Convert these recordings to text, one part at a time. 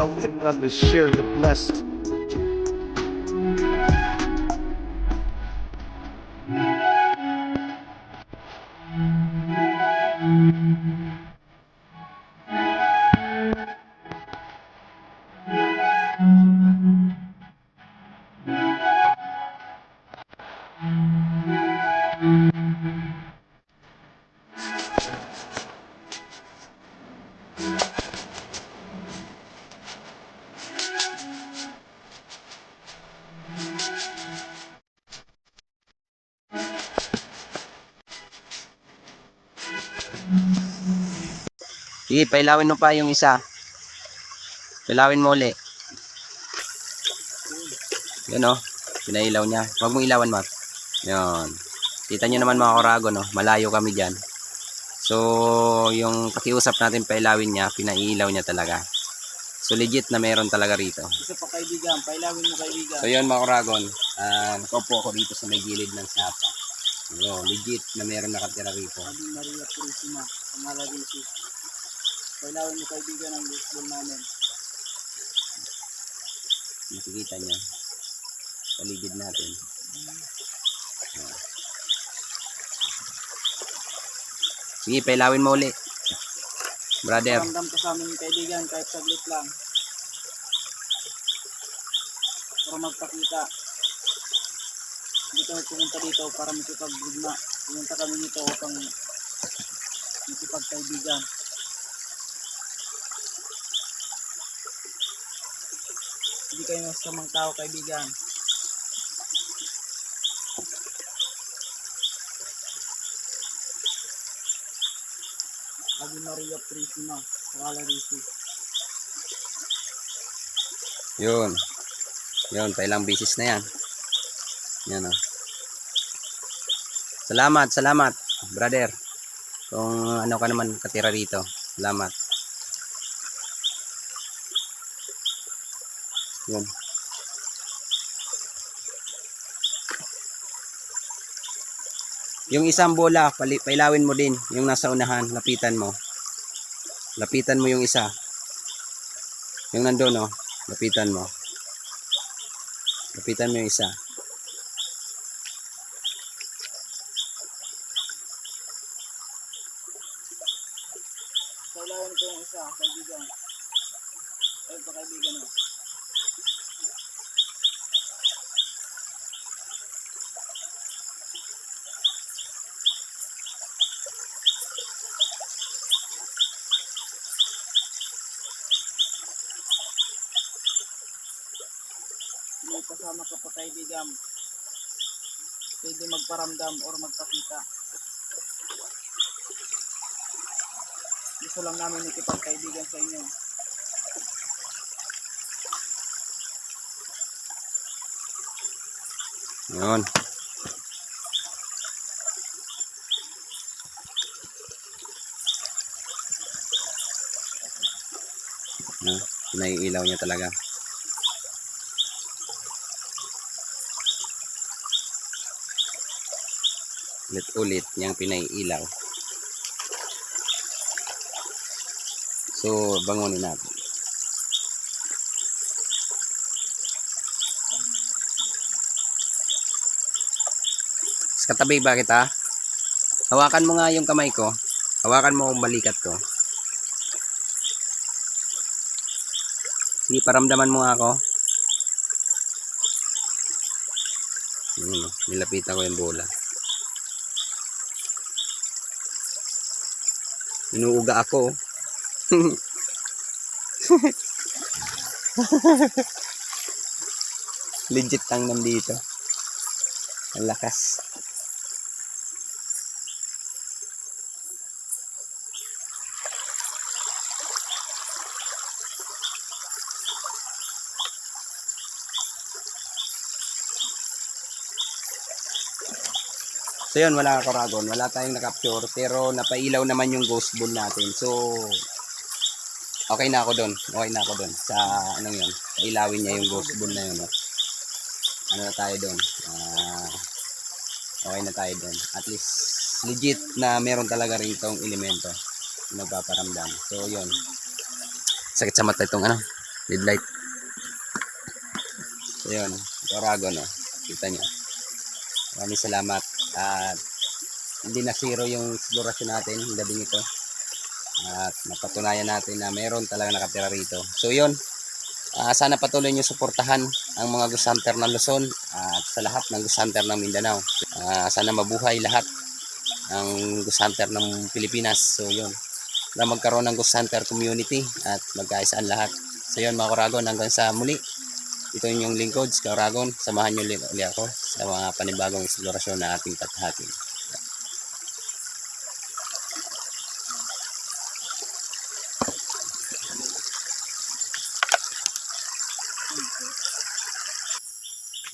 helping others share the blessing. Sige, pailawin mo pa yung isa. Pailawin mo uli. Yan o. Pinailaw niya. Huwag mo ilawan, Mark. Yan. Kita nyo naman mga korago, no? Malayo kami dyan. So, yung pakiusap natin pailawin niya, pinailaw niya talaga. So, legit na meron talaga rito. Isa pa kaibigan, pailawin mo kaibigan. So, yun mga koragon. Uh, nakaupo ako dito sa may gilid ng sapa. Yo, legit na meron nakatira rito. Sabi Maria Purisima, sa Malarisi. Pailawin mo kaibigan ang baseball namin. Makikita niya. Paligid natin. Yan. Sige, pailawin mo uli. Brother. Paramdam ka sa amin kaibigan kahit saglit lang. Para magpakita. Hindi kami pumunta dito para makipag-gugma. Pumunta kami dito upang makipagkaibigan. Kayo masamang tao kaibigan. Ave Maria Purisima, Valarisi. Yun. Yun, pailang bisis na yan. Yan o. Salamat, salamat, brother. Kung ano ka naman katira rito. Salamat. Yun. Yung isang bola, pailawin mo din. Yung nasa unahan, lapitan mo. Lapitan mo yung isa. Yung nandun, oh. Lapitan mo. Lapitan mo yung isa. Kailangan ko yung isa, kaibigan. Ayun pa kaibigan oh. mo. Kasama ka pa. Pwede magparamdam or magpakita. Gusto lang namin ikipagkaibigan sa inyo. Yun. Pinaiilaw niya talaga. Ulit-ulit niyang pinaiilaw. So, bangunin natin. Sa katabi ba kita? Hawakan mo nga yung kamay ko. Hawakan mo ang balikat ko. Sige, paramdaman mo nga ako. Yun, oh, nilapitan ko yung bola. Inuuga ako. Legit lang nandito. Ang lakas. So yun, wala ka Coragon. Wala tayong na-capture. Pero napailaw naman yung ghost ball natin. So, okay na ako doon. Okay na ako doon. Sa anong yun. Pailawin niya yung ghost ball na yun. No? Ano na tayo doon. Ah, okay na tayo doon. At least, legit na meron talaga rin itong elemento. na Nagpaparamdam. So, yun. Sakit sa mata itong ano. Lead light. So yun, Oragon no. Kita nyo. Maraming salamat. At hindi na zero yung eksplorasyon natin yung gabing ito. At napatunayan natin na meron talaga nakatira rito. So yun, ah, sana patuloy nyo suportahan ang mga Ghost Hunter ng Luzon at sa lahat ng Ghost Hunter ng Mindanao. Ah, sana mabuhay lahat ang Ghost Hunter ng Pilipinas. So yun, na magkaroon ng Ghost Hunter community at magkaisaan lahat. So yun mga Kuragon, hanggang sa muli. Ito yung lingkod, si Kuragon. Samahan nyo ulit ako sa mga panibagong eksplorasyon na ating tathatin.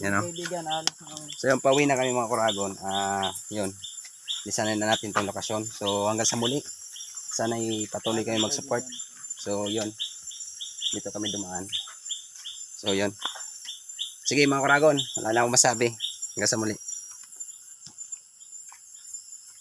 Yan o. So yun, pauwi na kami mga Kuragon. Ah, yun. Lisanin na natin tong lokasyon. So hanggang sa muli. Sana ipatuloy kayo mag-support. So yun. Dito kami dumaan. So yun. Sige mga Kuragon, wala na akong masabi. Hanggang sa muli.